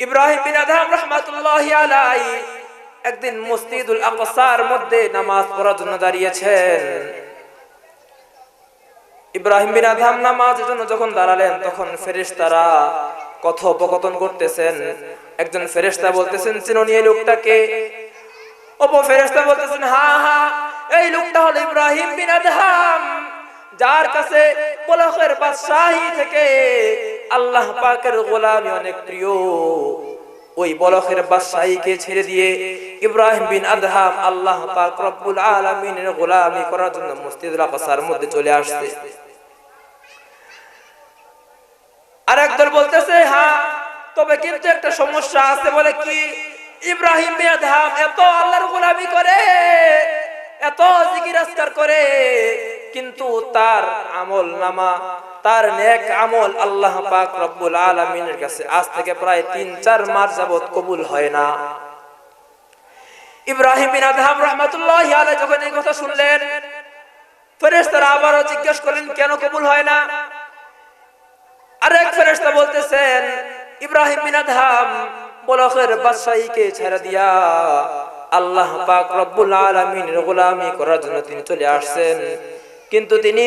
ইব্রাহিম বিন Adham রহমাতুল্লাহি আলাইহি একদিন মসজিদুল আকসার মধ্যে নামাজ পড়ার জন্য দাঁড়িয়েছেন। ইব্রাহিম বিন আদহাম নামাজের জন্য যখন দাঁড়ালেন, তখন ফেরেশতারা কথোপকথন করতেছেন। একজন ফেরেশতা বলতেছেন, চিননি এই লোকটাকে? অপর ফেরেশতা বলতেছেন, হা হা, এই লোকটা হলো ইব্রাহিম বিন আদহাম। যার কাছে বলখের বাদশাহী থেকে আল্লাহ পাকের গোলামি অনেক প্রিয়। ওই বলখের বাদশাহীকে ছেড়ে দিয়ে ইব্রাহিম বিন আদহাম আল্লাহ পাক রব্বুল আলামিনের গোলামি করার জন্য মসজিদুল আকসার মধ্যে চলে আসছে। আর একদল বলতেছে হ্যাঁ তবে কিন্তু একটা সমস্যা আছে বলে কি? ইব্রাহিম বিন এত আল্লাহর গোলামি করে, এত জিকির করে, কিন্তু তার আমল নামা তার নেক আমল আল্লাহ পাক রব্বুল আলামিনের কাছে আজ থেকে প্রায় তিন, চার মাস যাবত কবুল হয় না। ইব্রাহিম বিন আদহাম রহমাতুল্লাহি আলাইহি যখন এই কথা শুনলেন, ফেরেশতারা আবারও জিজ্ঞেস করলেন, কেন কবুল হয় না? আরেক ফেরেশতা বলতেছেন, ইব্রাহিম বিন আদহাম বলখের বাদশাহীকে ছেড়ে দিয়া আল্লাহ পাক রব্বুল আলামিনের গোলামি করার জন্য তিনি চলে আসছেন। কিন্তু তিনি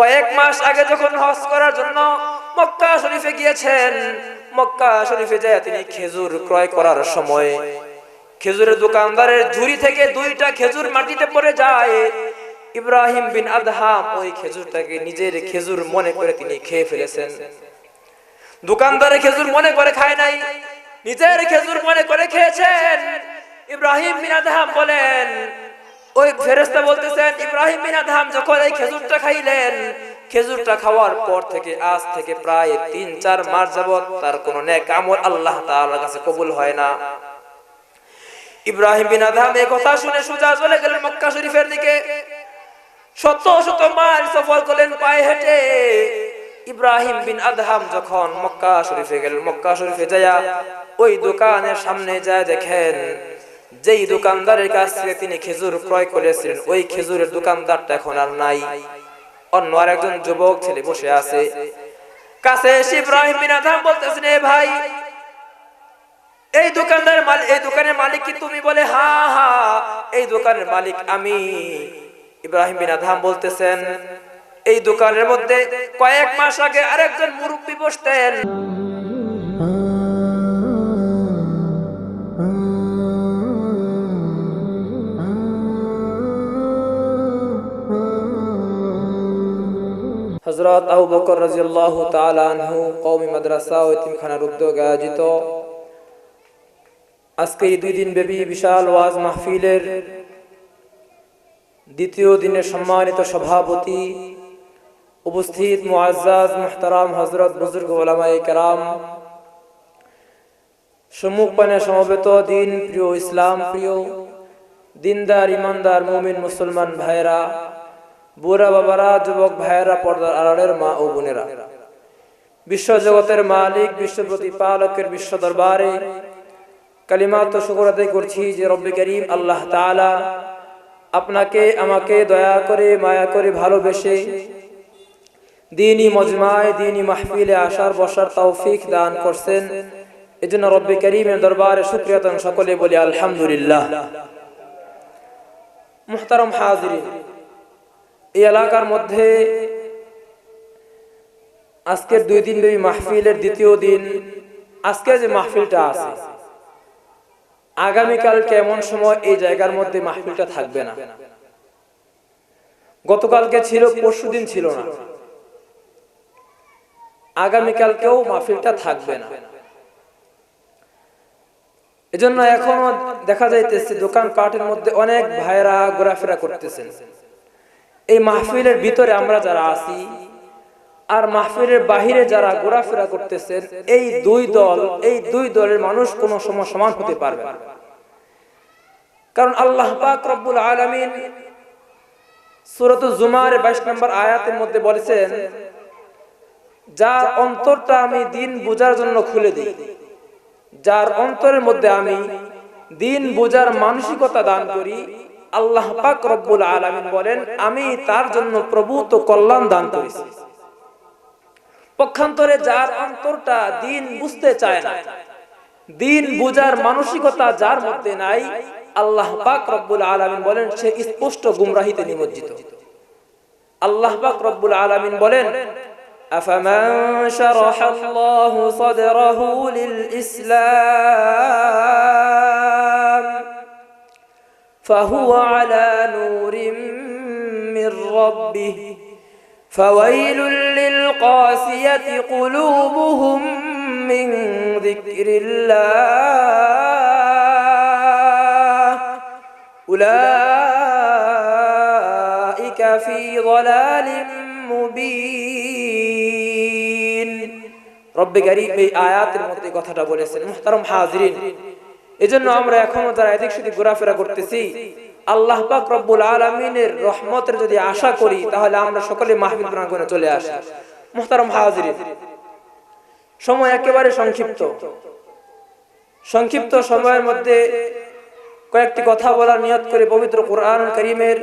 কয়েক মাস আগে যখন হজ করার জন্য মক্কা শরীফে গিয়েছেন, মক্কা শরীফে যায় তিনি খেজুর ক্রয় করার সময়। খেজুরের দোকানদারের ঝুড়ি থেকে দুইটা খেজুর মাটিতে পড়ে যায়। ইব্রাহিম বিন আদহাম ওই খেজুরটাকে নিজের খেজুর মনে করে তিনি খেয়ে ফেলেছেন। দোকানদারের খেজুর মনে করে খায় নাই, নিজের খেজুর মনে করে খেয়েছেন। ইব্রাহিম বিন আদহাম বলেন ওই ফেরেস্তা বলতেছেন, ইব্রাহিম বিন আদহাম যখন এই খেজুরটা খাইলেন, খেজুরটা খাওয়ার পর থেকে আজ থেকে প্রায় তিন চার মাস যাবত তার কোন নেক আমল আল্লাহ তাআলার কাছে কবুল হয় না। ইব্রাহিম বিন আদহাম এই কথা শুনে সোজা চলে গেলেন মক্কা শরীফের দিকে। শত শত মাইল সফর করলেন পায়ে হেঁটে। ইব্রাহিম বিন আদহাম যখন মক্কা শরীফে গেলেন, মক্কা শরীফে যায়া ওই দোকানের সামনে যায় দেখেন যেই দোকানদারের কাছ থেকে তিনি খেজুর ক্রয় করেছিলেন, ওই খেজুরের দোকানদারটা এখন আর নাই। অন্য আর একজন যুবক ছেলে বসে আছে। কাছে এসে ইব্রাহিম বলতেছেন ভাই, এই দোকানদার মালিক এই দোকানের মালিক কি তুমি? বলে, হা হা, এই দোকানের মালিক আমি। ইব্রাহিম বিন বলতেছেন, এই দোকানের মধ্যে কয়েক মাস আগে আরেকজন মুরব্বী বসতেন। হযরত আবু বকর রাদিয়াল্লাহু তাআলা আনহু কওমি মাদ্রাসা ও এতিমখানার উদ্যোগে আয়োজিত আজকে এই দুই দিন ব্যাপী বিশাল ওয়াজ মাহফিলের দ্বিতীয় দিনের সম্মানিত সভাপতি উপস্থিত মুআজ্জাজ মুহতারাম হযরত বুজুর্গ ওলামায়ে কেরাম, সম্মুখ পানে সমবেত দিন প্রিয় ইসলাম প্রিয় দিনদার, ইমানদার, মুমিন, মুসলমান ভাইরা বুড়া বাবারা, যুবক ভাইয়েরা, পর্দার আড়ালের মা ও বোনেরা। বিশ্ব জগতের মালিক, বিশ্ব প্রতিপালকের বিশ্ব দরবারে কালিমাত শুকর আদায় করছি যে রব্বে করিম আল্লাহ তাআলা আপনাকে, আমাকে দয়া করে, মায়া করে ভালোবেসে দিনই মজমায়, দিনই মাহফিলে আসার, বসার তৌফিক দান করছেন। এজন্য রব্বে করিমের দরবারে শুক্রিয়াতন সকলে বলি আলহামদুলিল্লাহ। মুহতারম হাজিরিন এই এলাকার মধ্যে আজকের দুই দিন ব্যাপী মাহফিলের দ্বিতীয় দিন। আজকে যে মাহফিলটা আছে, আগামীকাল কেমন সময় এই জায়গার মধ্যে মাহফিলটা থাকবে না? গতকালকে ছিল, পরশু দিন ছিল না। আগামীকালকেও মাহফিলটা থাকবে না। এজন্য এখনও দেখা যাইতেছে দোকান পাটের মধ্যে অনেক ভাইরা ঘোরাফেরা করতেছেন। এই মাহফিলের ভিতরে আমরা যারা আছি আর মাহফিলের বাহিরে যারা ঘোরাফেরা করতেছেন এই দুই দল এই দুই দলের মানুষ কোন সময় সমান হতে পারবে না। কারণ আল্লাহ পাক রব্বুল আলামিন সূরাত জুমার 22 নম্বর আয়াতের মধ্যে বলেছেন যার অন্তরটা আমি দিন বোঝার জন্য খুলে দিই। যার অন্তরের মধ্যে আমি দিন বোঝার মানসিকতা দান করি আল্লাহ পাক রব্বুল আলামিন বলেন আমি তার জন্য প্রভূত কল্যাণ দান করেছি পক্ষান্তরে যার অন্তরটা দিন বুঝতে চায় না দিন বুজার মানসিকতা যার মধ্যে নাই আল্লাহ পাক রব্বুল আলামিন বলেন সে স্পষ্ট গুমরাহিতে নিমজ্জিত আল্লাহ পাক রব্বুল আলামিন বলেন أفمن شرح الله صدره للإسلام فهو على نور من ربه. فويل للقاسية قلوبهم من ذكر الله. أولئك في ضلال مبين. رب قريب آيات المنطقة تدبولسن محترم حاضرين. এজন্য আমরা এখনও যারা এদিক সেদিক ঘোরাফেরা করতেছি, আল্লাহ পাক রব্বুল আলামিনের রহমতের যদি আশা করি, তাহলে আমরা সকলে মাহফিল প্রাঙ্গণে চলে আসি। মুহতারম হাজরিন, সময় একেবারে সংক্ষিপ্ত। সংক্ষিপ্ত সময়ের মধ্যে কয়েকটি কথা বলার নিয়ত করে পবিত্র কোরআন করিমের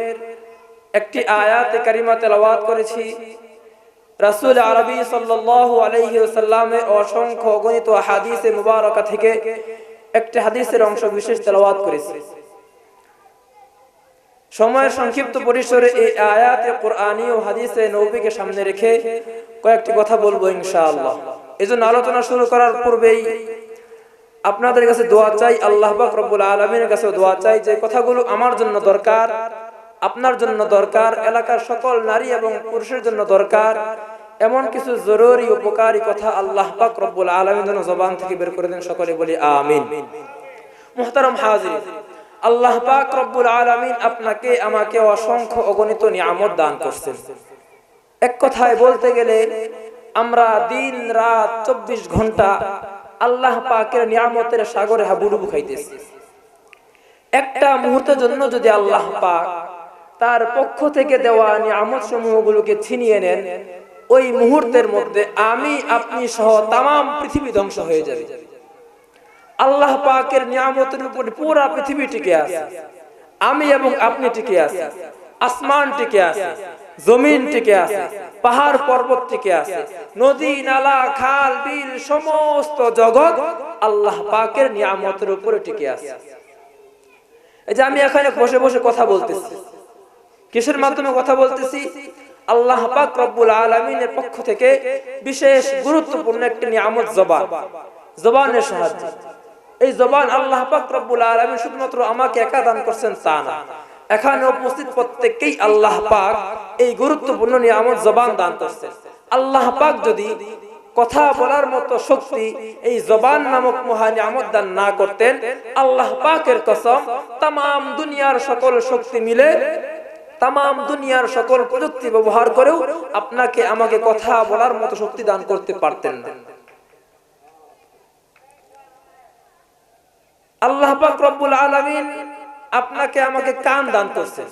একটি আয়াতে কারিমা তেলাওয়াত করেছি। রাসূল আরবি সাল্লাল্লাহু আলাইহি ওয়াসাল্লামের অসংখ্য অগণিত হাদিসে মুবারকা থেকে একটি হাদিসের অংশ বিশেষ তেলাওয়াত করেছি। সময়ের সংক্ষিপ্ত পরিসরে এই আয়াতে কোরআনী ও হাদিসে নবীকে সামনে রেখে কয়েকটি কথা বলব ইনশাআল্লাহ। এজন্য আলোচনা শুরু করার পূর্বেই আপনাদের কাছে দোয়া চাই আল্লাহ পাক রব্বুল আলামিনের কাছে দোয়া চাই যে কথাগুলো আমার জন্য দরকার আপনার জন্য দরকার এলাকার সকল নারী এবং পুরুষের জন্য দরকার। এমন কিছু জরুরি উপকারী কথা আল্লাহ পাক রব্বুল আলামিন যেন জবান থেকে বের করে দেন, সকলে বলি আমিন। মুহতারাম হাজির আল্লাহ পাক রব্বুল আলামিন আপনাকে, আমাকে অসংখ্য অগণিত নিয়ামত দান করছেন। এক কথায় বলতে গেলে, আমরা দিন রাত চব্বিশ ঘণ্টা আল্লাহ পাকের নিয়ামতের সাগরে হাবুডুবু খাইতেছি। একটা মুহূর্তের জন্য যদি আল্লাহ পাক তার পক্ষ থেকে দেওয়া নিয়ামত সমূহগুলোকে ছিনিয়ে নেন ওই মুহূর্তের মধ্যে আমি, আপনি সহ তাম পৃথিবী ধ্বংস হয়ে যাবে। আল্লাহ পাকের নিয়ামতের উপর পুরা পৃথিবী টিকে আছে। আমি এবং আপনি টিকে আছি। আসমান টিকে আছে। জমিন টিকে আছে। পাহাড় পর্বত টিকে আছে। নদী, নালা, খাল, বিল, সমস্ত জগৎ আল্লাহ পাকের নিয়ামতের উপরে টিকে আছে। এই যে আমি এখানে বসে বসে কথা বলতেছি। কিসের মাধ্যমে কথা বলতেছি? আল্লাহ পাক রব্বুল আলমিনের পক্ষ থেকে বিশেষ গুরুত্বপূর্ণ একটি নিয়ামত জবান। জবানের সাহায্যে। এই জবান আল্লাহ পাক রব্বুল আলমিন শুধুমাত্র আমাকে একা দান করছেন তা না। এখানে উপস্থিত প্রত্যেককেই আল্লাহ পাক এই গুরুত্বপূর্ণ নিয়ামত জবান দান করছেন। আল্লাহ পাক যদি কথা বলার মতো শক্তি এই জবান নামক মহানিয়ামত দান না করতেন, আল্লাহ পাকের কসম তাম দুনিয়ার সকল শক্তি মিলে তাম দুনিয়ার সকল প্রযুক্তি ব্যবহার করেও আপনাকে আমাকে কথা বলার মতো শক্তি দান করতে পারতেন। না আল্লাহ রব্বুল আলামিন আপনাকে আমাকে কান দান করছেন।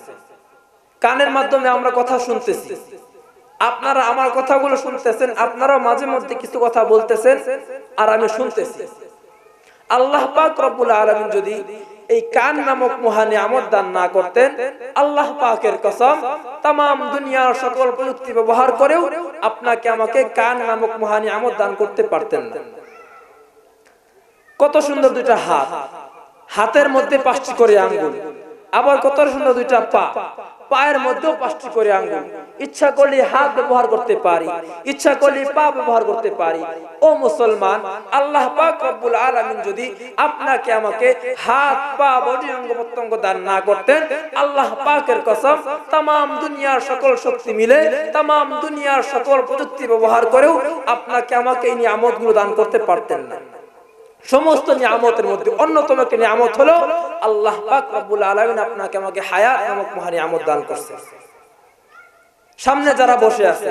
কানের মাধ্যমে আমরা কথা শুনতেছি। আপনারা আমার কথাগুলো শুনতেছেন, আপনারাও মাঝে মধ্যে কিছু কথা বলতেছেন আর আমি শুনতেছি। আল্লাহ পাক রব্বুল আলামিন যদি এই কান নামক মহানে আমদ দান না করতেন, আল্লাহ পাকের কসম তাম দুনিয়ার সকল প্রযুক্তি ব্যবহার করেও আপনাকে আমাকে কান নামক মহানে আমদ দান করতে পারতেন কত সুন্দর দুইটা হাত। হাতের মধ্যে পাঁচটি করে আঙ্গুল, আবার কত সুন্দর দুইটা পা। পায়ের মধ্যেও পাঁচটি করে আঙ্গুল। ইচ্ছা করলে হাত ব্যবহার করতে পারি, ইচ্ছা করলে পা ব্যবহার করতে পারি। ও মুসলমান, আল্লাহ পাক রব্বুল যদি আপনাকে আমাকে হাত, পা, বডি অঙ্গ প্রত্যঙ্গ দান না করতেন, আল্লাহ পাকের কসম তাম দুনিয়ার সকল শক্তি মিলে তাম দুনিয়ার সকল প্রযুক্তি ব্যবহার করেও আপনাকে আমাকে এই নিয়ামতগুলো দান করতে পারতেন না। সমস্ত নিয়ামতের মধ্যে অন্যতম একটি নিয়ামত হলো, আল্লাহ পাক রব্বুল আপনাকে আমাকে হায়াত নামক মহা নিয়ামত দান করছে। সামনে যারা বসে আছে,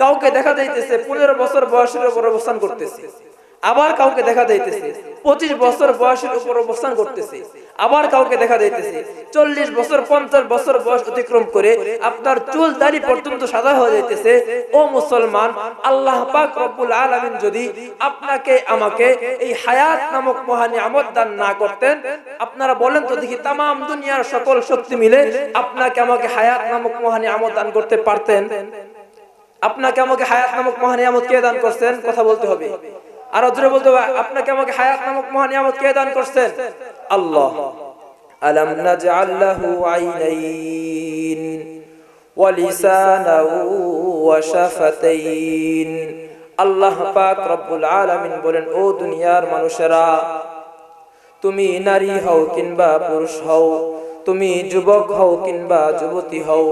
কাউকে দেখা যাইতেছে পনেরো বছর বয়সের উপর অবস্থান করতেছে, আবার কাউকে দেখা যাইতেছে পঁচিশ বছর বয়সের উপর অবস্থান করতেছে। আবার কাউকে দেখা যাইতেছে চল্লিশ বছর, পঞ্চাশ বছর বয়স অতিক্রম করে আপনার চুল দাড়ি পর্যন্ত সাদা হয়ে যাইতেছে। ও মুসলমান, আল্লাহ পাক রব্বুল আলামিন যদি আপনাকে, আমাকে এই হায়াত নামক মহানি আমদ দান না করতেন, আপনারা বলেন তো দেখি তাম দুনিয়ার সকল শক্তি মিলে আপনাকে আমাকে হায়াত নামক মহানি আমদ দান করতে পারতেন। আপনাকে আমাকে হায়াত নামক মহানিয়ামত কে দান করছেন? কথা বলতে হবে। আর জোরে বলতে হবে, আপনাকে আমাকে হায়াত নামক মহা নিয়ামত কে দান করছেন? আল্লাহ। আলাম নাজআল লাহু আইনাইন ওয়া লিসানাও ওয়া শাফাতাইন। আল্লাহ পাক রব্বুল আলামিন বলেন, ও দুনিয়ার মানুষেরা, তুমি নারী হও কিংবা পুরুষ হও, তুমি যুবক হও কিংবা যুবতী হও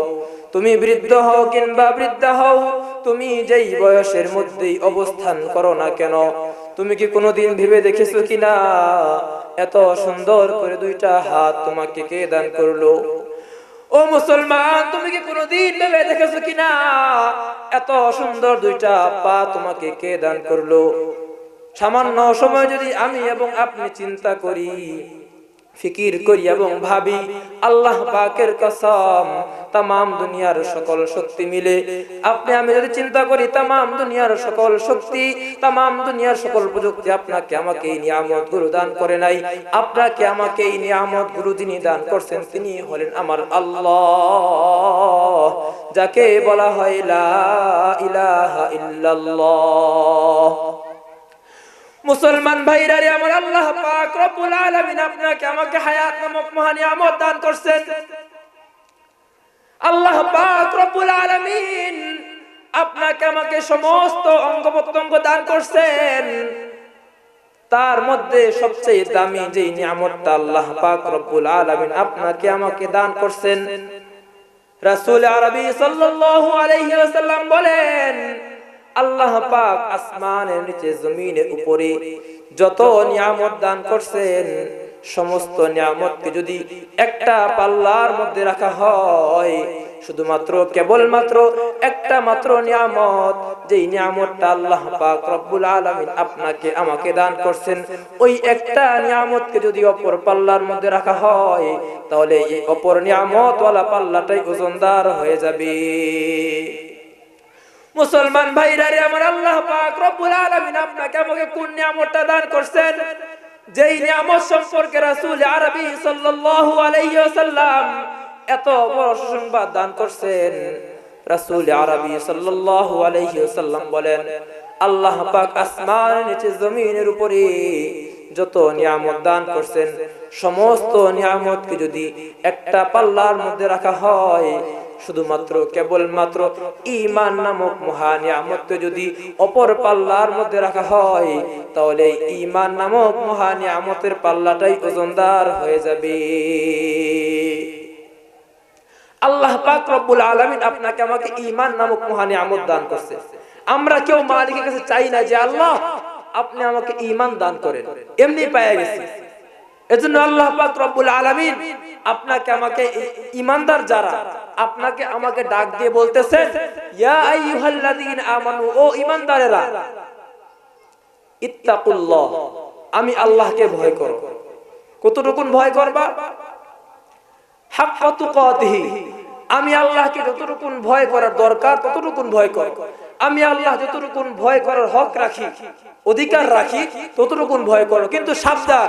তুমি বৃদ্ধ হও কিংবা বৃদ্ধা হও, তুমি যেই বয়সের মধ্যেই অবস্থান করো না কেন? তুমি কি কোনোদিন ভেবে দেখেছ কিনা? এত সুন্দর করে দুইটা হাত তোমাকে কে দান করল? ও মুসলমান, তুমি কি কোনোদিন ভেবে দেখেছ কিনা? এত সুন্দর দুইটা পা তোমাকে কে দান করল? সামান্য সময় যদি আমি এবং আপনি চিন্তা করি ফিকির করি এবং ভাবি, আল্লাহ পাকের কসম তাম দুনিয়ার সকল শক্তি মিলে। আপনি আমি যদি চিন্তা করি তাম দুনিয়ার সকল শক্তি তাম দুনিয়ার সকল প্রযুক্তি আপনাকে আমাকে এই নিয়ামত গুরু দান করে নাই। আপনাকে আমাকে এই নিয়ামত গুরু যিনি দান করছেন, তিনি হলেন আমার আল্লাহ, যাকে বলা হয় ইলাহা ইল্লাল্লাহ। মুসলমান ভাইরা রে, আমার আল্লাহ পাক রব্বুল আলামিন আপনাকে আমাকে হায়াত নামক মহান নিয়ামত দান করছেন। আল্লাহ পাক রব্বুল আলামিন আপনাকে আমাকে সমস্ত অঙ্গ প্রত্যঙ্গ দান করছেন। তার মধ্যে সবচেয়ে দামি যেই নিয়ামতটা আল্লাহ পাক রব্বুল আলামিন আপনাকে আমাকে দান করছেন। রাসূল আরবি সাল্লাল্লাহু আলাইহি ওয়াসাল্লাম বলেন আল্লাহ পাক আসমানের নিচে, জমিনের উপরে যত নিয়ামত দান করছেন, সমস্ত নিয়ামতকে যদি একটা পাল্লার মধ্যে রাখা হয়, শুধুমাত্র, কেবলমাত্র একটা মাত্র নিয়ামত, যেই নিয়ামতটা আল্লাহ পাক রব্বুল আলামিন আপনাকে, আমাকে দান করছেন, ওই একটা নিয়ামতকে যদি অপর পাল্লার মধ্যে রাখা হয়, তাহলে এই অপর নিয়ামতওয়ালা পাল্লাটাই ওজনদার হয়ে যাবে। মুসলমান ভাইরা রে, আমার আল্লাহ পাক রব্বুল আলামিন আপনাকে আমাকে কোন নিয়ামতটা দান করছেন? যেই নিয়ামত সম্পর্কে রাসূল আরবি সাল্লাল্লাহু আলাইহি ওয়াসাল্লাম এত বড় সুসংবাদ দান করছেন, রাসূল আরবি সাল্লাল্লাহু আলাইহি ওয়াসাল্লাম বলেন, আল্লাহ পাক আসমানের নিচে জমিনের উপরে যত নিয়ামত দান করছেন, সমস্ত নিয়ামতকে যদি একটা পাল্লার মধ্যে রাখা হয় শুধুমাত্র কেবলমাত্র ইমান নামক মহা নিয়ামতকে যদি অপর পাল্লার মধ্যে রাখা হয়, তাহলে ইমান নামক মহা নিয়ামতের পাল্লাটাই ওজনদার হয়ে যাবে। আল্লাহ পাক রব্বুল আলামিন আপনাকে আমাকে ঈমান নামক মহা নিয়ামত দান করছে। আমরা কেউ মালিকের কাছে চাই না যে, আল্লাহ, আপনি আমাকে ঈমান দান করেন। এমনি পাওয়া গেছে। এজন্য আল্লাহ পাক রব্বুল আলামিন আপনাকে আমাকে ঈমানদার যারা আপনাকে আমাকে ডাক দিয়ে বলতেছেন ইয়া আইয়ুহাল্লাযীনা আমানু ও ঈমানদারেরা ইত্তাকুল্লাহ আমি আল্লাহকে ভয় করব। কতটুকুন ভয় করবা? হাক্কা তুকাতিহি আমি আল্লাহকে যতটুকুন ভয় করার দরকার ততটুকুন ভয় কর আমি আল্লাহ যতটুকুন ভয় করার হক রাখি অধিকার রাখি ততটুকুন ভয় করো কিন্তু সাবধান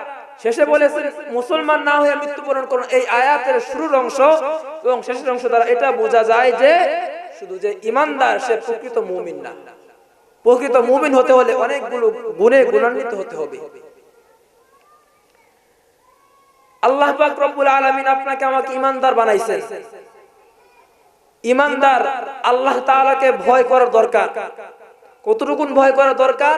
শেষে বলেছেন মুসলমান না হয়ে মৃত্যুবরণ করুন। এই আয়াতের শুরুর অংশ এবং শেষের অংশ দ্বারা এটা বোঝা যায় যে শুধু যে ইমানদার, সে প্রকৃত মুমিন না। প্রকৃত মুমিন হতে হলে অনেকগুলো গুণে গুণান্বিত হতে হবে। আল্লাহ পাক রব্বুল আলামিন আপনাকে আমাকে ইমানদার বানাইছেন ইমানদার আল্লাহ তাআলাকে ভয় করার দরকার। কতটুকুন ভয় করা দরকার?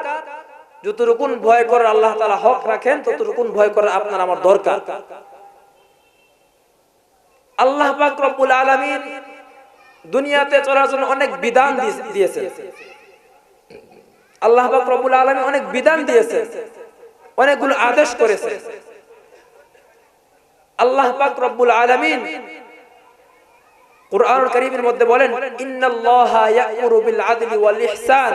যতটুকুন ভয় করার আল্লাহ তাআলা হক রাখেন, ততটুকুন ভয় করার আপনার আমার দরকার। আল্লাহ পাক রব্বুল আলামিন দুনিয়াতে চলার জন্য অনেক বিধান দিয়েছেন। আল্লাহ পাক আলামিন অনেক বিধান দিয়েছেন। অনেকগুলো আদেশ করেছেন। আল্লাহ পাক রব্বুল আলামিন কোরআনুল কারীমের মধ্যে বলেন, ইন্নাল্লাহা ইয়া'মুরু বিল আদলি ওয়াল ইহসান।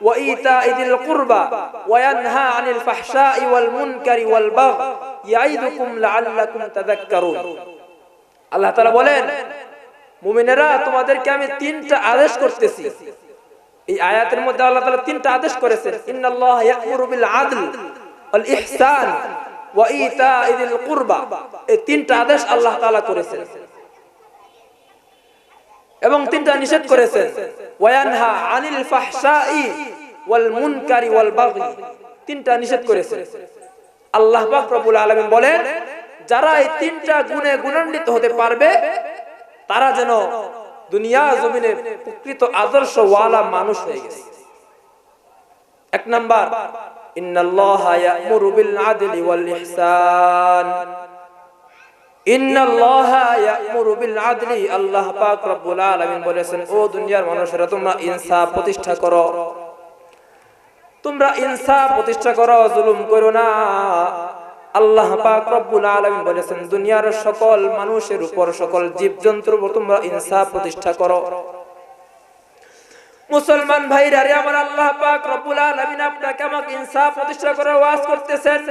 وإيتاء ذي القربى وينهى عن الفحشاء والمنكر والبغي يعظكم لعلكم تذكرون আল্লাহ তাআলা বলেন মুমিনেরা তোমাদেরকে আমি তিনটা আদেশ করতেছি এই আয়াতের মধ্যে আল্লাহ তাআলা তিনটা আদেশ করেছেন ইন্নাল্লাহ ইয়া'মুরু বিল আদল ওয়াল ইহসান ওয়া ইতা'i যিল কুরবা এই তিনটা আদেশ আল্লাহ তাআলা করেছেন এবং তিনটা নিষেধ করেছেন তিনটা নিষেধ আল্লাহ বলেন, যারা এই তিনটা গুণে গুণান্বিত হতে পারবে, তারা যেন দুনিয়া জমিনে প্রকৃত আদর্শ ওয়ালা মানুষ হয়ে গেছে। এক নাম্বার, ইন্নাল্লাহা ইয়া'মুরু বিল আদলি ওয়াল ইহসান ইন্নাল্লাহা ইয়া'মুরু বিল আদলি আল্লাহ বলেছেন, ও দুনিয়ার তোমরা প্রতিষ্ঠা করো। তোমরা প্রতিষ্ঠা জুলুম করো না। আল্লাহ বলেছেন, দুনিয়ার সকল মানুষের উপর, সকল জীবজন্তুর উপর তোমরা ইনসাফ প্রতিষ্ঠা করো। মুসলমান ভাইরা আমার আল্লাহ পাক রব্বুল আলামিন আপনাকে আমাকে ইনসাফ প্রতিষ্ঠা করে ওয়াজ করতেছেন।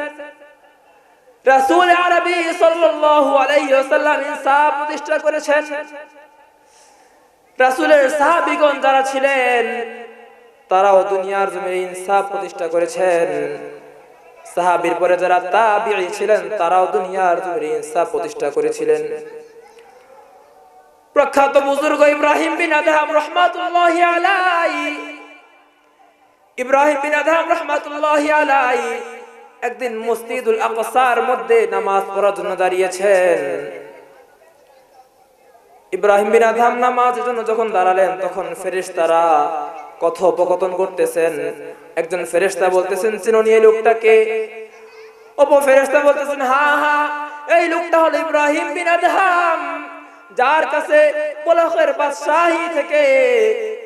রাসূল আরবি সাল্লাল্লাহু আলাইহি ওয়াসাল্লাম ইনসাফ প্রতিষ্ঠা করেছেন। রাসূলের সাহাবীগণ যারা ছিলেন, তারাও দুনিয়ার জমিনে ইনসাফ প্রতিষ্ঠা করেছেন। সাহাবীর পরে যারা তাবিঈ ছিলেন, তারাও দুনিয়ার জমিনে ইনসাফ প্রতিষ্ঠা করেছিলেন। প্রখ্যাত বুজুর্গ ইব্রাহিম বিন আদহাম রহমাতুল্লাহি আলাইহি। ইব্রাহিম বিন আদহাম রহমাতুল্লাহি আলাইহি একদিন মসজিদুল আকসার মধ্যে নামাজ পড়ার জন্য দাঁড়িয়েছেন। ইব্রাহিম বিন আদহাম নামাজের জন্য যখন দাঁড়ালেন, তখন ফেরেশতারা কথোপকথন করতেছেন। একজন ফেরেশতা বলতেছেন চিননি এই লোকটাকে? অপর ফেরেশতা বলতেছেন, হা হা, এই লোকটা হলো ইব্রাহিম বিন আদহাম, যার কাছে বলখের বাদশাহী থেকে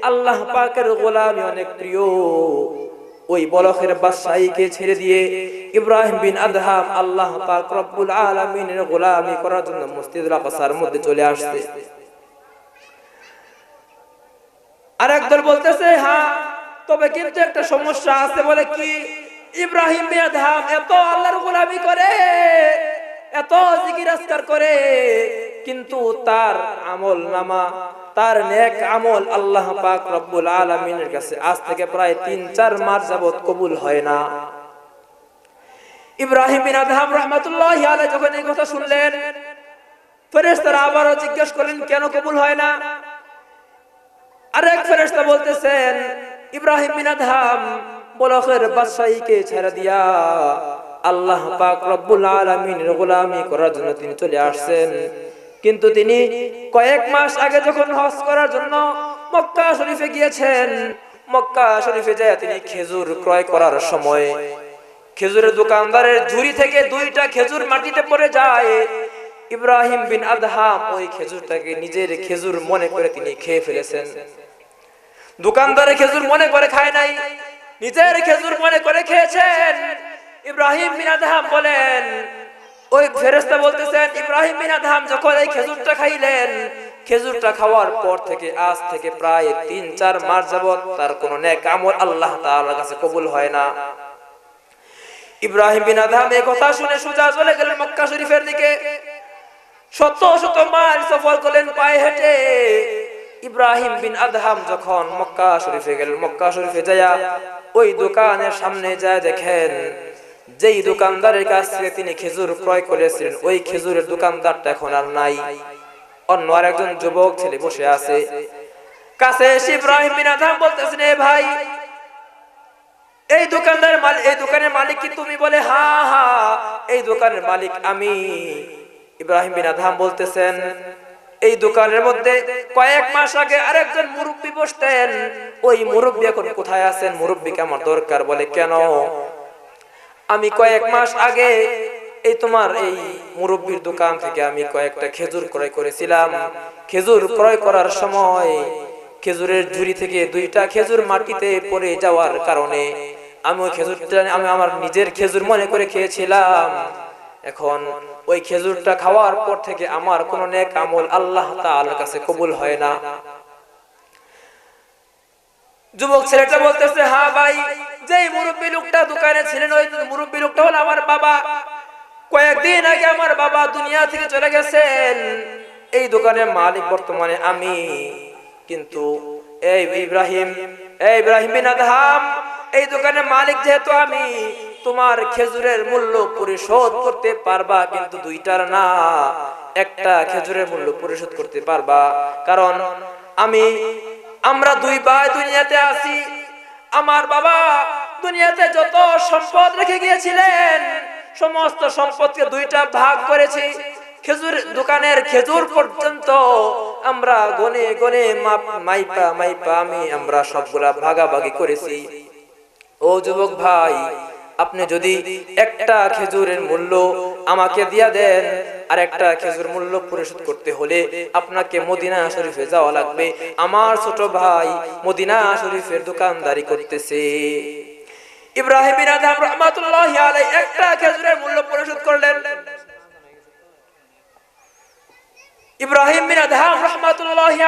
আল্লাহ পাকের গোলামি অনেক প্রিয়। ওই বলখের বাদশাহীকে ছেড়ে দিয়ে ইব্রাহিম বিন আদহাম আল্লাহ পাক রব্বুল আলামিনের গোলামি করার জন্য মসজিদুল আকসার মধ্যে চলে আসছে। আর একদল বলতেছে হ্যাঁ তবে কিন্তু একটা সমস্যা আছে বলে কি? ইব্রাহিম বিন আদহাম এত আল্লাহর গোলামি করে, এত জিকির আজকার করে, কিন্তু তার আমল নামা তার নেক আমল আল্লাহ পাক রব্বুল আলামিনের কাছে আজ থেকে প্রায় তিন, চার মাস যাবত কবুল হয় না। ইব্রাহিম যখন এই কথা শুনলেন আবারও জিজ্ঞেস কেন কবুল হয় না? আরেক বলতেছেন, ইব্রাহিম বিন আদহাম বাদশাহীকে ছেড়ে দিয়া আল্লাহ পাক রব্বুল আলামিনের গোলামি করার জন্য তিনি চলে আসছেন। কিন্তু তিনি কয়েক মাস আগে যখন হজ করার জন্য মক্কা শরীফে গিয়েছেন, মক্কা শরীফে যায় তিনি খেজুর ক্রয় করার সময়। খেজুরের দোকানদারের ঝুড়ি থেকে দুইটা খেজুর মাটিতে পড়ে যায়। ইব্রাহিম বিন আদহাম ওই খেজুরটাকে নিজের খেজুর মনে করে তিনি খেয়ে ফেলেছেন। দোকানদারের খেজুর মনে করে খায় নাই, নিজের খেজুর মনে করে খেয়েছেন। ইব্রাহিম বিন আদহাম বলেন ওই ফেরেস্তা বলতেছেন, ইব্রাহিম বিন আদহাম যখন এই খেজুরটা খাইলেন, খেজুরটা খাওয়ার পর থেকে আজ থেকে প্রায় তিন চার মাস যাবত তার কোন নেক আমল আল্লাহ তাআলার কাছে কবুল হয় না। ইব্রাহিম বিন আদহাম এই কথা শুনে সোজা চলে গেলেন মক্কা শরীফের দিকে। শত শত মাইল সফর করলেন পায়ে হেঁটে। ইব্রাহিম বিন আদহাম যখন মক্কা শরীফে গেলেন, মক্কা শরীফে যায়া ওই দোকানের সামনে যায় দেখেন যেই দোকানদারের কাছ থেকে তিনি খেজুর ক্রয় করেছিলেন, ওই খেজুরের দোকানদারটা এখন আর নাই। অন্য আর একজন যুবক ছেলে বসে আছে। কাছে এসে ইব্রাহিম বিন বলতেছেন ভাই, এই দোকানদার মালিক এই দোকানের মালিক কি তুমি? বলে, হা হা, এই দোকানের মালিক আমি। ইব্রাহিম বলতেছেন, এই দোকানের মধ্যে কয়েক মাস আগে আরেকজন মুরব্বী বসতেন। ওই মুরব্বী এখন কোথায় আছেন? মুরব্বীকে আমার দরকার? বলে, কেন? আমি কয়েক মাস আগে এই তোমার এই মুরব্বীর দোকান থেকে আমি কয়েকটা খেজুর ক্রয় করেছিলাম। খেজুর ক্রয় করার সময় খেজুরের ঝুড়ি থেকে দুইটা খেজুর মাটিতে পড়ে যাওয়ার কারণে আমি ওই খেজুরটা আমি আমার নিজের খেজুর মনে করে খেয়েছিলাম। এখন ওই খেজুরটা খাওয়ার পর থেকে আমার কোনো নেক আমল আল্লাহ তাআলার কাছে কবুল হয় না। যুবক ছেলেটা বলতেছে হ্যাঁ ভাই যেই মুরব্বী লোকটা দোকানে ছিলেন, ওই মুরব্বী লোকটা হলো আমার বাবা। কয়েকদিন আগে আমার বাবা দুনিয়া থেকে চলে গেছেন। এই দোকানের মালিক বর্তমানে আমি। কিন্তু এই ইব্রাহিম এই ইব্রাহিম বিন আদহাম, এই দোকানের মালিক যেহেতু আমি, তোমার খেজুরের মূল্য পরিশোধ করতে পারবা, কিন্তু দুইটার না, একটা খেজুরের মূল্য পরিশোধ করতে পারবা। কারণ আমি, আমরা দুই ভাই দুনিয়াতে আছি। আমার বাবা দুনিয়াতে যত সম্পদ রেখে গিয়েছিলেন, সমস্ত সম্পদকে দুইটা ভাগ করেছি। খেজুর দোকানের খেজুর পর্যন্ত আমরা গনে গনে মাইপা মাইপা আমি, আমরা সবগুলা ভাগাভাগি করেছি। ও যুবক ভাই, আপনি যদি একটা খেজুরের মূল্য আমাকে দিয়া দেন আর একটা খেজুর মূল্য পরিশোধ করতে হলে আপনাকে মদিনা শরীফে যাওয়া লাগবে। আমার ছোট ভাই মদিনা শরীফের দোকানদারি করতেছে। ইব্রাহিম আদম রহমাতুল্লাহি একটা খেজুরের মূল্য পরিশোধ করলেন। ইব্রাহিম বিন রহমাতুল্লাহি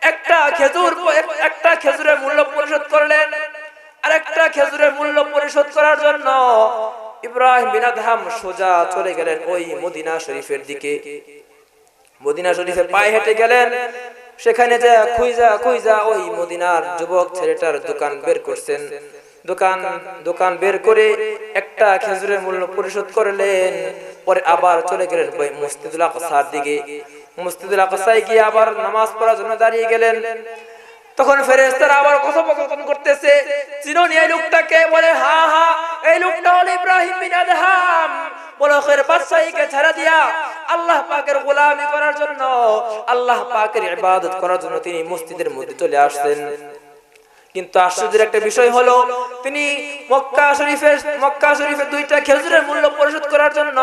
একটা খেজুর একটা খেজুরের মূল্য পরিশোধ করলেন। খেজুরের মূল্য পরিশোধ করার জন্য ইব্রাহিম বিন সোজা চলে গেলেন ওই মদিনা শরীফের দিকে। মদিনা শরীফে পায়ে হেঁটে গেলেন। সেখানে যা খুইজা খুইজা ওই মদিনার যুবক ছেলেটার দোকান বের করছেন। দোকান দোকান বের করে একটা খেজুরের মূল্য পরিশোধ করলেন। পরে আবার চলে গেলেন ওই মসজিদুল আকসার দিকে। মসজিদুল আকসায় গিয়ে আবার নামাজ পড়ার জন্য দাঁড়িয়ে গেলেন। তখন আবার কথোপকথন করতেছে চিনোনি এই লোকটাকে? বলে, হা হা, এই লোকটা হলো ইব্রাহিম বিন আদহাম। বাদশাহীকে ছাড়া দিয়া আল্লাহ পাকের গোলামি করার জন্য, আল্লাহ পাকের ইবাদত করার জন্য তিনি মসজিদের মধ্যে চলে আসছেন। কিন্তু আশ্চর্যের একটা বিষয় হলো, তিনি মক্কা শরীফের মক্কা শরীফের দুইটা খেজুরের মূল্য পরিশোধ করার জন্য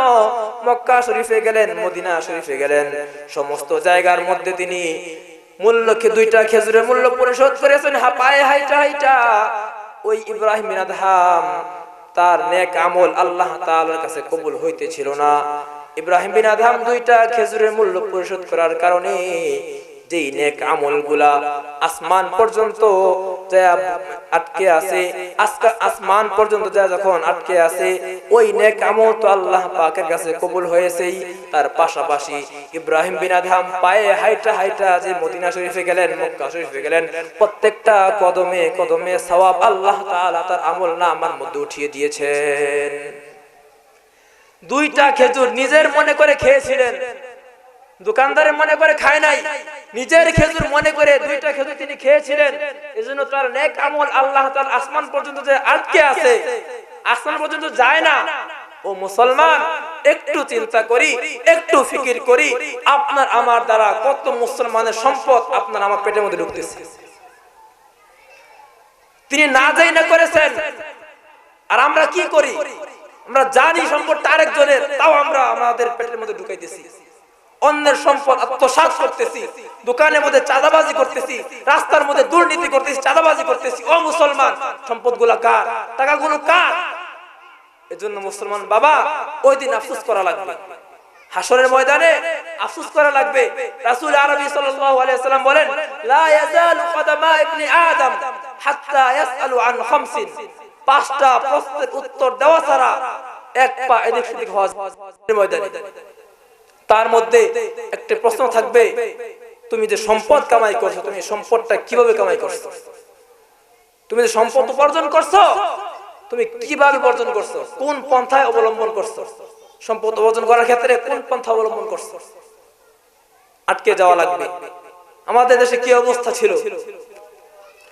মক্কা শরীফে গেলেন, মদিনা শরীফে গেলেন। সমস্ত জায়গার মধ্যে তিনি মূল্যকে দুইটা খেজুরের মূল্য পরিশোধ করেছেন হা পায়ে হাইটা হাইটা। ওই ইব্রাহিম আদহাম, তার নেক আমল আল্লাহ তাআলার কাছে কবুল হইতেছিল না। ইব্রাহিম বিন আদহাম দুইটা খেজুরের মূল্য পরিশোধ করার কারণে যেই নেক আমলগুলা আসমান পর্যন্ত আটকে আছে। আজকা- আসমান পর্যন্ত যা যখন আটকে আছে, ওই নেক আমল তো আল্লাহ পাকের কাছে কবুল হয়েছেই। তার পাশাপাশি ইব্রাহিম বিন আদহাম পায়ে হাইটা হাইটা যে মদিনা শরীফে গেলেন, মক্কা শরীফে গেলেন, প্রত্যেকটা কদমে কদমে সওয়াব আল্লাহ তাআলা তার আমল না আমার মধ্যে উঠিয়ে দিয়েছেন। দুইটা খেজুর নিজের মনে করে খেয়েছিলেন। দোকানদারের মনে করে খায় নাই। নিজের খেজুর মনে করে দুইটা খেজুর তিনি খেয়েছিলেন। এজন্য তার নেক আমল আল্লাহ তার আসমান পর্যন্ত যে আটকে আছে, আসমান পর্যন্ত যায় না। ও মুসলমান, একটু চিন্তা করি, একটু ফিকির করি, আপনার আমার দ্বারা কত মুসলমানের সম্পদ আপনার আমার পেটের মধ্যে ঢুকতেছে। তিনি না যাই না করেছেন। আর আমরা কি করি? আমরা জানি সম্পদটা আরেকজনের, তাও আমরা আমাদের পেটের মধ্যে ঢুকাইতেছি। অন্যের সম্পদ আত্মসাৎ করতেছি, দোকানের মধ্যে চাঁদাবাজি করতেছি, রাস্তার মধ্যে দুর্নীতি করতেছি, চাঁদাবাজি করতেছি। ও মুসলমান সম্পদগুলা কার? টাকাগুলো কার? এজন্য মুসলমান বাবা, ওই দিন আফসোস করা লাগবে। হাসরের ময়দানে আফসোস করা লাগবে। রাসূল আরবি সাল্লাল্লাহু আলাইহি সাল্লাম বলেন, লা ইয়াজালু কদামা ইবনি আদম হাত্তা ইয়াসআলু আন খামসিন। পাঁচটা প্রশ্নের উত্তর দেওয়া ছাড়া এক পা এদিক সেদিক হওয়া ময়দানে তার মধ্যে একটা প্রশ্ন থাকবে, তুমি যে সম্পদ কামাই করছ, তুমি সম্পদটা কীভাবে কামাই করছ? তুমি যে সম্পদ উপার্জন করছ, তুমি কীভাবে উপার্জন করছ? কোন পন্থায় অবলম্বন করছ? সম্পদ উপার্জন করার ক্ষেত্রে কোন পন্থা অবলম্বন করছ? আটকে যাওয়া লাগবে। আমাদের দেশে কি অবস্থা ছিল?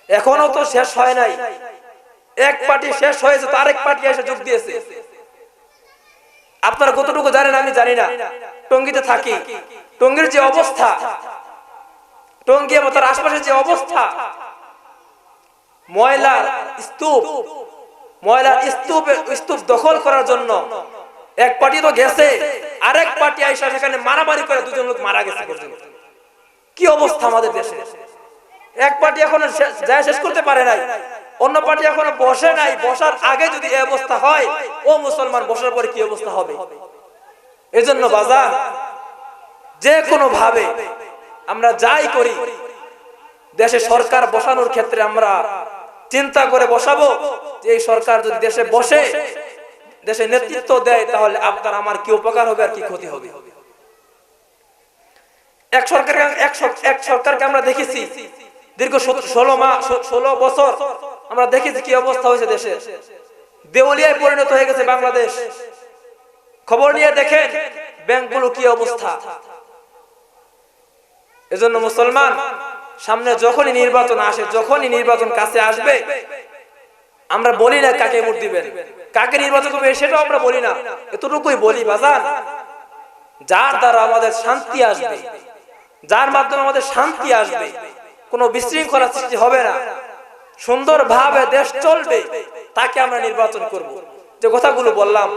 এখনও তো শেষ হয় নাই। এক পার্টি শেষ হয়েছে তো আরেক পার্টি এসে যোগ দিয়েছে। আপনারা কতটুকু জানেন আমি জানি না। টঙ্গিতে থাকি। টঙ্গির যে অবস্থা, টঙ্গি এবং তার আশপাশের যে অবস্থা, ময়লার স্তূপ ময়লার স্তূপ স্তূপ দখল করার জন্য এক পার্টি তো গেছে, আরেক পার্টি আইসা সেখানে মারামারি করে দুজন লোক মারা গেছে কি অবস্থা আমাদের দেশে? এক পার্টি এখন যায় শেষ করতে পারে নাই। অন্য পার্টি এখনও বসে নাই, বসার আগে যদি এই অবস্থা হয়, ও মুসলমান বসার পরে কি অবস্থা হবে? এজন্য বাজার যে কোনো ভাবে আমরা যাই করি, দেশে সরকার বসানোর ক্ষেত্রে আমরা চিন্তা করে বসাবো যে এই সরকার যদি দেশে বসে, দেশে নেতৃত্ব দেয়, তাহলে আপনার আমার কি উপকার হবে আর কি ক্ষতি হবে? এক সরকার এক সরকারকে আমরা দেখেছি, দীর্ঘ ষোলো মাস ষোলো বছর আমরা দেখেছি কি অবস্থা হয়েছে দেশের দেউলিয়ায় পরিণত হয়ে গেছে বাংলাদেশ। খবর নিয়ে দেখেন ব্যাংকগুলো কি অবস্থা। এজন্য মুসলমান, সামনে যখনই নির্বাচন আসে, যখনই নির্বাচন কাছে আসবে, আমরা বলি না কাকে ভোট দিবেন। কাকে নির্বাচন করবে সেটাও আমরা বলি না। এতটুকুই বলি বাজার যার দ্বারা আমাদের শান্তি আসবে, যার মাধ্যমে আমাদের শান্তি আসবে, কোনো বিশৃঙ্খলা সৃষ্টি হবে না। সুন্দরভাবে দেশ চলবে, তাকে আমরা নির্বাচন করব। যে কথাগুলো বললাম,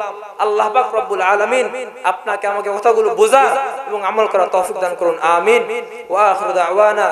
আল্লাহ রব্বুল আলামিন আপনাকে আমাকে কথাগুলো বোঝা এবং আমল করা তৌফিক দান করুন। আমিন। ওয়া আখিরু দাওয়ানা